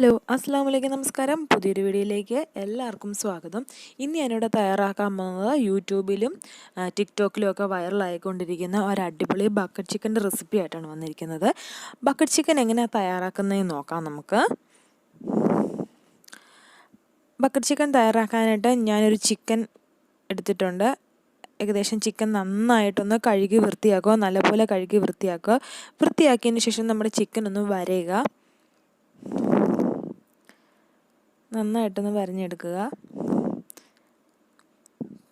Hello അസ്സാം വലൈക്കും നമസ്കാരം. പുതിയൊരു വീഡിയോയിലേക്ക് എല്ലാവർക്കും സ്വാഗതം. ഇന്ന് ഞാനിവിടെ തയ്യാറാക്കാൻ പോകുന്നത് യൂട്യൂബിലും ടിക്ടോക്കിലും ഒക്കെ വൈറലായിക്കൊണ്ടിരിക്കുന്ന ഒരു അടിപൊളി ബക്കറ്റ് ചിക്കന്റെ റെസിപ്പി ആയിട്ടാണ് വന്നിരിക്കുന്നത്. ബക്കറ്റ് ചിക്കൻ എങ്ങനെയാണ് തയ്യാറാക്കുന്നതെന്ന് നോക്കാം നമുക്ക്. ബക്കറ്റ് ചിക്കൻ തയ്യാറാക്കാനായിട്ട് ഞാനൊരു ചിക്കൻ എടുത്തിട്ടുണ്ട്. ഏകദേശം ചിക്കൻ നന്നായിട്ടൊന്ന് കഴുകി വൃത്തിയാക്കുക നല്ലപോലെ കഴുകി വൃത്തിയാക്കുക. വൃത്തിയാക്കിയതിന് ശേഷം നമ്മുടെ ചിക്കൻ ഒന്ന് വരയുക. നന്നായിട്ടൊന്ന് വരഞ്ഞെടുക്കുക.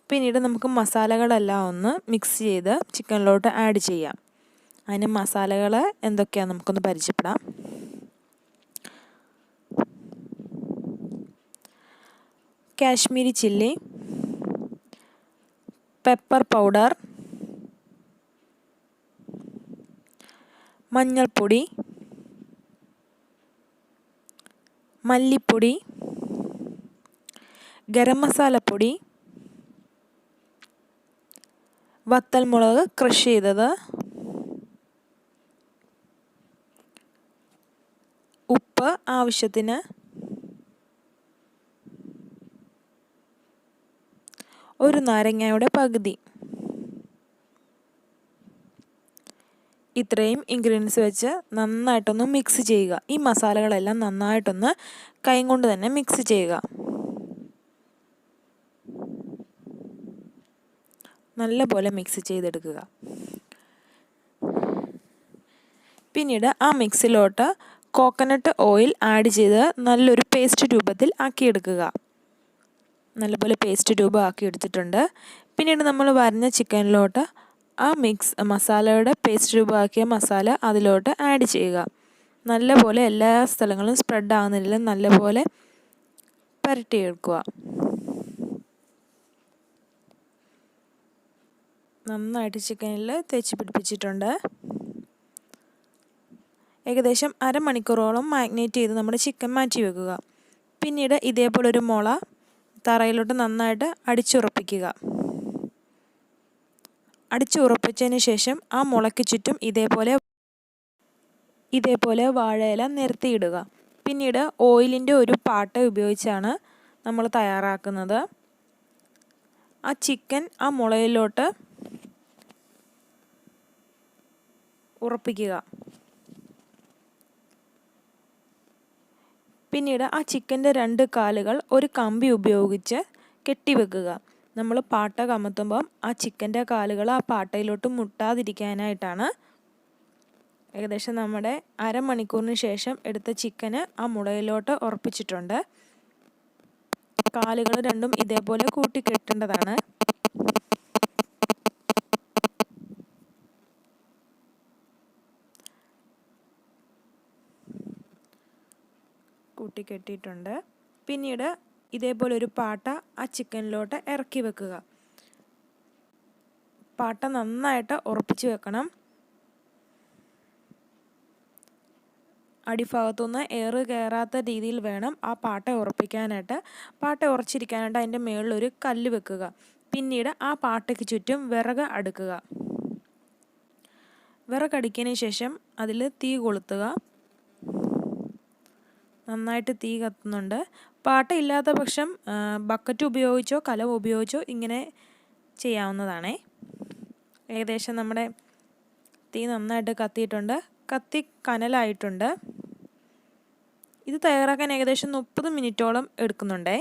പിന്നീട് നമുക്ക് മസാലകളെല്ലാം ഒന്ന് മിക്സ് ചെയ്ത് ചിക്കനിലോട്ട് ആഡ് ചെയ്യാം. അതിന് മസാലകൾ എന്തൊക്കെയാണ് നമുക്കൊന്ന് പരിചയപ്പെടാം. കാശ്മീരി ചില്ലി പെപ്പർ പൗഡർ മഞ്ഞൾപ്പൊടി മല്ലിപ്പൊടി ഗരം മസാലപ്പൊടി വത്തൽമുളക് ക്രഷ് ചെയ്തത് ഉപ്പ് ആവശ്യത്തിന് ഒരു നാരങ്ങയുടെ പകുതി. ഇത്രയും ഇൻഗ്രീഡിയൻസ് വെച്ച് നന്നായിട്ടൊന്ന് മിക്സ് ചെയ്യുക. ഈ മസാലകളെല്ലാം നന്നായിട്ടൊന്ന് കൈ കൊണ്ട് തന്നെ മിക്സ് ചെയ്യുക. നല്ലപോലെ മിക്സ് ചെയ്തെടുക്കുക. പിന്നീട് ആ മിക്സിലോട്ട് കോക്കനട്ട് ഓയിൽ ആഡ് ചെയ്ത് നല്ലൊരു പേസ്റ്റ് രൂപത്തിൽ ആക്കിയെടുക്കുക. നല്ലപോലെ പേസ്റ്റ് രൂപം ആക്കി എടുത്തിട്ടുണ്ട് പിന്നീട് നമ്മൾ വരഞ്ഞ ചിക്കനിലോട്ട് ആ മിക്സ് മസാലയുടെ പേസ്റ്റ് രൂപമാക്കിയ മസാല അതിലോട്ട് ആഡ് ചെയ്യുക. നല്ലപോലെ എല്ലാ സ്ഥലങ്ങളും സ്പ്രെഡ് ആകുന്നതിൽ നല്ലപോലെ പുരട്ടിയെടുക്കുക. നന്നായിട്ട് ചിക്കനിൽ തേച്ച് പിടിപ്പിച്ചിട്ടുണ്ട്. ഏകദേശം അരമണിക്കൂറോളം മാഗ്നേറ്റ് ചെയ്ത് നമ്മുടെ ചിക്കൻ മാറ്റി വെക്കുക. പിന്നീട് ഇതേപോലെ ഒരു മുള തറയിലോട്ട് നന്നായിട്ട് അടിച്ചുറപ്പിക്കുക. അടിച്ചുറപ്പിച്ചതിന് ശേഷം ആ മുളയ്ക്ക് ചുറ്റും ഇതേപോലെ ഇതേപോലെ വാഴയില നിരത്തിയിടുക. പിന്നീട് ഓയിലിന്റെ ഒരു പാട്ട ഉപയോഗിച്ചാണ് നമ്മൾ തയ്യാറാക്കുന്നത്. ആ ചിക്കൻ ആ മുളയിലോട്ട് ഉറപ്പിക്കുക. പിന്നീട് ആ ചിക്കന്റെ രണ്ട് കാലുകൾ ഒരു കമ്പി ഉപയോഗിച്ച് കെട്ടിവെക്കുക. നമ്മൾ പാട്ട കമത്തുമ്പം ആ ചിക്കന്റെ കാലുകൾ ആ പാട്ടയിലോട്ട് മുട്ടാതിരിക്കാനായിട്ടാണ് ഏകദേശം നമ്മുടെ അരമണിക്കൂറിന് ശേഷം എടുത്ത ചിക്കന് ആ മുളയിലോട്ട് ഉറപ്പിച്ചിട്ടുണ്ട്. കാലുകൾ രണ്ടും ഇതേപോലെ കൂട്ടി കെട്ടേണ്ടതാണ് കൂട്ടി കെട്ടിയിട്ടുണ്ട്. പിന്നീട് ഇതേപോലെ ഒരു പാട്ട ആ ചിക്കനിലോട്ട് ഇറക്കി വെക്കുക. പാട്ട നന്നായിട്ട് ഉറപ്പിച്ച് വെക്കണം. അടിഭാഗത്തുനിന്ന് എയർ കയറാത്ത രീതിയിൽ വേണം ആ പാട്ട ഉറപ്പിക്കാനായിട്ട്. പാട്ട ഉറച്ചിരിക്കാനായിട്ട് അതിന്റെ മുകളിലൊരു കല്ല് വെക്കുക. പിന്നീട് ആ പാട്ടയ്ക്ക് ചുറ്റും വിറക് അടുക്കുക. വിറകടുക്കിയതിന് ശേഷം അതിൽ തീ കൊളുത്തുക. നന്നായിട്ട് തീ കത്തുന്നുണ്ട്. പാട്ട ഇല്ലാത്ത പക്ഷം ബക്കറ്റ് ഉപയോഗിച്ചോ കലം ഉപയോഗിച്ചോ ഇങ്ങനെ ചെയ്യാവുന്നതാണേ. ഏകദേശം നമ്മുടെ തീ നന്നായിട്ട് കത്തിയിട്ടുണ്ട്. കത്തി കനലായിട്ടുണ്ട്. ഇത് തയ്യാറാക്കാൻ ഏകദേശം മുപ്പത് മിനിറ്റോളം എടുക്കുന്നുണ്ടേ.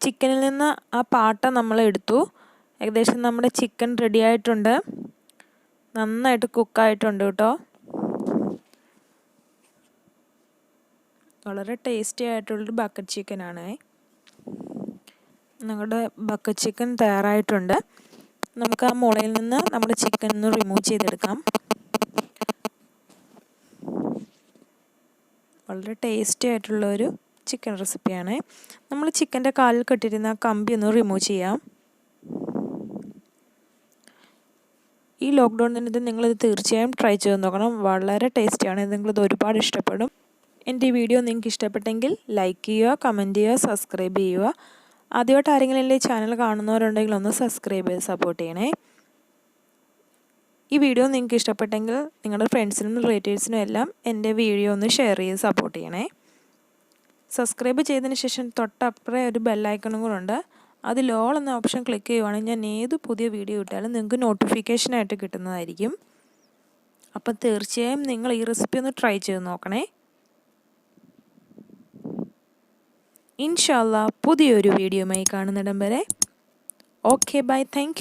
ചിക്കനിൽ നിന്ന് ആ പാട്ട നമ്മൾ എടുത്തു. ഏകദേശം നമ്മുടെ ചിക്കൻ റെഡി ആയിട്ടുണ്ട്. നന്നായിട്ട് കുക്കായിട്ടുണ്ട് കേട്ടോ. വളരെ ടേസ്റ്റി ആയിട്ടുള്ളൊരു ബക്കറ്റ് ചിക്കനാണ് നമ്മുടെ ബക്കറ്റ് ചിക്കൻ തയ്യാറായിട്ടുണ്ട്. നമുക്ക് ആ മുളയിൽ നിന്ന് നമ്മുടെ ചിക്കൻ ഒന്ന് റിമൂവ് ചെയ്തെടുക്കാം. വളരെ ടേസ്റ്റി ആയിട്ടുള്ള ഒരു ചിക്കൻ റെസിപ്പിയാണ് നമ്മൾ ചിക്കന്റെ കാലിൽ കെട്ടിരുന്ന കമ്പി ഒന്ന് റിമൂവ് ചെയ്യാം. ഈ ലോക്ക്ഡൗൺ ഇത് നിങ്ങളിത് തീർച്ചയായും ട്രൈ ചെയ്ത് നോക്കണം. വളരെ ടേസ്റ്റിയാണ് നിങ്ങളിത് ഒരുപാട് ഇഷ്ടപ്പെടും. എന്റെ ഈ വീഡിയോ നിങ്ങൾക്ക് ഇഷ്ടപ്പെട്ടെങ്കിൽ ലൈക്ക് ചെയ്യുക കമന്റ് ചെയ്യുക സബ്സ്ക്രൈബ് ചെയ്യുക. ആദ്യമായിട്ട് ആരെങ്കിലും എന്റെ ചാനൽ കാണുന്നവരുണ്ടെങ്കിൽ ഒന്ന് സബ്സ്ക്രൈബ് ചെയ്ത് സപ്പോർട്ട് ചെയ്യണേ. ഈ വീഡിയോ നിങ്ങൾക്ക് ഇഷ്ടപ്പെട്ടെങ്കിൽ നിങ്ങളുടെ ഫ്രണ്ട്സിനും റിലേറ്റീവ്സിനും എല്ലാം എന്റെ വീഡിയോ ഒന്ന് ഷെയർ ചെയ്ത് സപ്പോർട്ട് ചെയ്യണേ. സബ്സ്ക്രൈബ് ചെയ്തതിന് ശേഷം തൊട്ടപ്പുറേ ഒരു ബെല്ലൈക്കണും കൂടെ ഉണ്ട്. അത് ലോൾ എന്ന ഓപ്ഷൻ ക്ലിക്ക് ചെയ്യുവാണെങ്കിൽ ഞാൻ ഏത് പുതിയ വീഡിയോ ഇട്ടാലും നിങ്ങൾക്ക് നോട്ടിഫിക്കേഷനായിട്ട് കിട്ടുന്നതായിരിക്കും. അപ്പം തീർച്ചയായും നിങ്ങൾ ഈ റെസിപ്പി ഒന്ന് ട്രൈ ചെയ്ത് നോക്കണേ. ഇൻഷാല്ല പുതിയൊരു വീഡിയോയുമായി കാണുന്നിടം വരെ. Okay bye thank